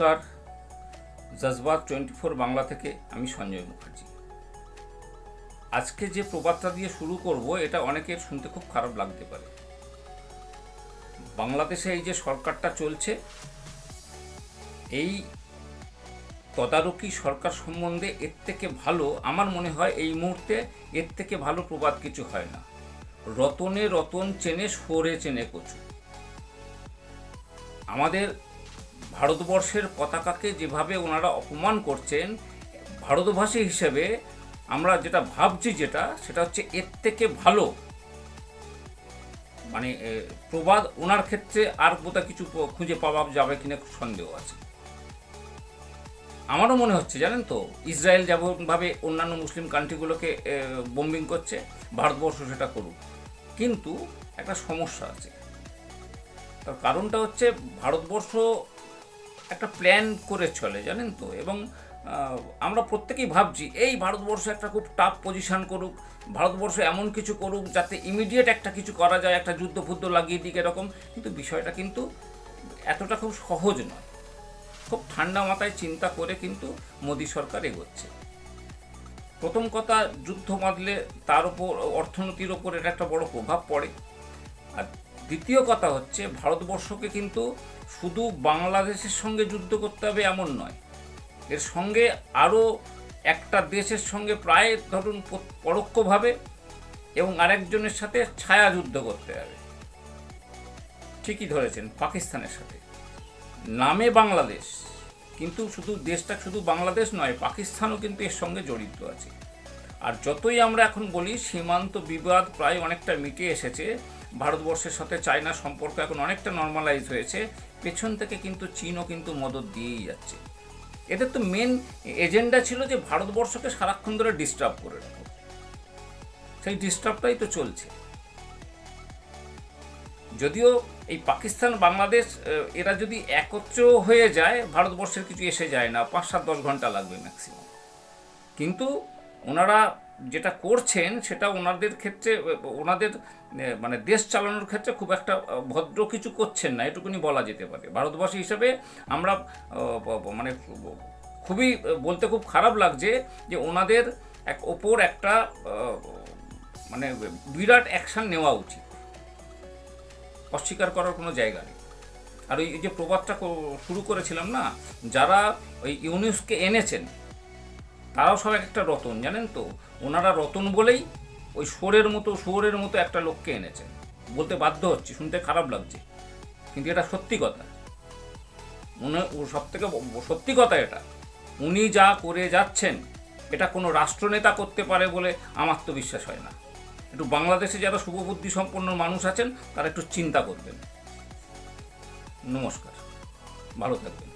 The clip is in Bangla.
নমস্কার। জজবাত টোয়েন্টি ফোর বাংলা থেকে আমি সঞ্জয় মুখার্জি। আজকে যে প্রবাদটা দিয়ে শুরু করব, এটা অনেকের শুনতে খুব খারাপ লাগতে পারে। বাংলাদেশে এই যে সরকারটা চলছে, এই তদারকি সরকার সম্বন্ধে এর থেকে ভালো, আমার মনে হয় এই মুহূর্তে এর থেকে ভালো প্রবাদ কিছু হয় না। রতনে রতন চেনে, সরে চেনে কচু। আমাদের ভারতবর্ষের পতাকাকে যেভাবে ওনারা অপমান করছেন ভারতভাষী হিসেবে আমরা যেটা ভাবছি যেটা, সেটা হচ্ছে এর থেকে ভালো। মানে প্রবাদ ওনার ক্ষেত্রে আর বোধহয় কিছু খুঁজে পাওয়া যাবে কিনা সন্দেহ আছে। আমারও মনে হচ্ছে, জানেন তো, ইসরায়েল যেমনভাবে অন্যান্য মুসলিম কান্ট্রিগুলোকে বোম্বিং করছে, ভারতবর্ষ সেটা করুক। কিন্তু একটা সমস্যা আছে। তার কারণটা হচ্ছে ভারতবর্ষ একটা প্ল্যান করে চলে, জানেন তো? এবং আমরা প্রত্যেকেই ভাবছি, এই ভারতবর্ষ একটা খুব টাফ পজিশন করুক, ভারতবর্ষ এমন কিছু করুক যাতে ইমিডিয়েট একটা কিছু করা যায়, একটা যুদ্ধ ফুদ্ধ লাগিয়ে দিক এরকম। কিন্তু বিষয়টা কিন্তু এতটা খুব সহজ নয়। খুব ঠান্ডা মাথায় চিন্তা করে কিন্তু মোদী সরকার এগোচ্ছে। প্রথম কথা, যুদ্ধ বাঁধলে তার উপর, অর্থনীতির ওপর এটা একটা বড় প্রভাব পড়ে। আর দ্বিতীয় কথা হচ্ছে, ভারতবর্ষকে কিন্তু শুধু বাংলাদেশের সঙ্গে যুদ্ধ করতে হবে এমন নয়। এর সঙ্গে আরও একটা দেশের সঙ্গে প্রায় ধরুন পরোক্ষভাবে এবং আরেকজনের সাথে ছায়া যুদ্ধ করতে হবে। ঠিকই ধরেছেন, পাকিস্তানের সাথে। নামে বাংলাদেশ, কিন্তু শুধু দেশটা শুধু বাংলাদেশ নয়, পাকিস্তানও কিন্তু এর সঙ্গে জড়িত আছে। আর যতই আমরা এখন বলি, সীমান্ত বিবাদ প্রায় অনেকটা মিটে এসেছে। ভারতবর্ষের সাথে চায়নার সম্পর্ক এখন অনেকটা নর্মালাইজ হয়েছে, পেছন থেকে কিন্তু চীনও কিন্তু মদত দিয়েই যাচ্ছে। এদের তো মেন এজেন্ডা ছিল যে ভারতবর্ষকে সারাক্ষণ ধরে ডিস্টার্ব করে রাখো। সেই ডিস্টার্বটাই তো চলছে। যদিও এই পাকিস্তান, বাংলাদেশ এরা যদি একত্র হয়ে যায়, ভারতবর্ষের কিছু এসে যায় না, পাঁচ সাত দশ ঘণ্টা লাগবে ম্যাক্সিমাম কিন্তু ওনারা যেটা করছেন সেটা ওনাদের ক্ষেত্রে, ওনাদের মানে দেশ চালানোর ক্ষেত্রে খুব একটা ভদ্র কিছু করছেন না, এটুকুনি বলা যেতে পারে। ভারতবাসী হিসেবে আমরা মানে খুবই বলতে খুব খারাপ লাগছে যে ওনাদের এক ওপর একটা মানে বিরাট অ্যাকশন নেওয়া উচিত। অস্বীকার করার কোনো জায়গা নেই। আর ওই যে প্রবাদটা শুরু করেছিলাম না, যারা ওই ইউনিসকে এনেছেন তারাও সব এক একটা রতন, জানেন তো? ওনারা রতন বলেই ওই সোরের মতো সোরের মতো একটা লোককে এনেছেন বলতে বাধ্য হচ্ছি, শুনতে খারাপ লাগছে। কিন্তু এটা সত্যি কথা। উনি সব থেকে সত্যি কথা এটা। উনি যা করে যাচ্ছেন, এটা কোনো রাষ্ট্রনেতা করতে পারে বলে আমার তো বিশ্বাস হয় না। একটু বাংলাদেশে যারা শুভবুদ্ধি সম্পন্ন মানুষ আছেন, তারা একটু চিন্তা করবেন। নমস্কার। ভালো থাকবেন।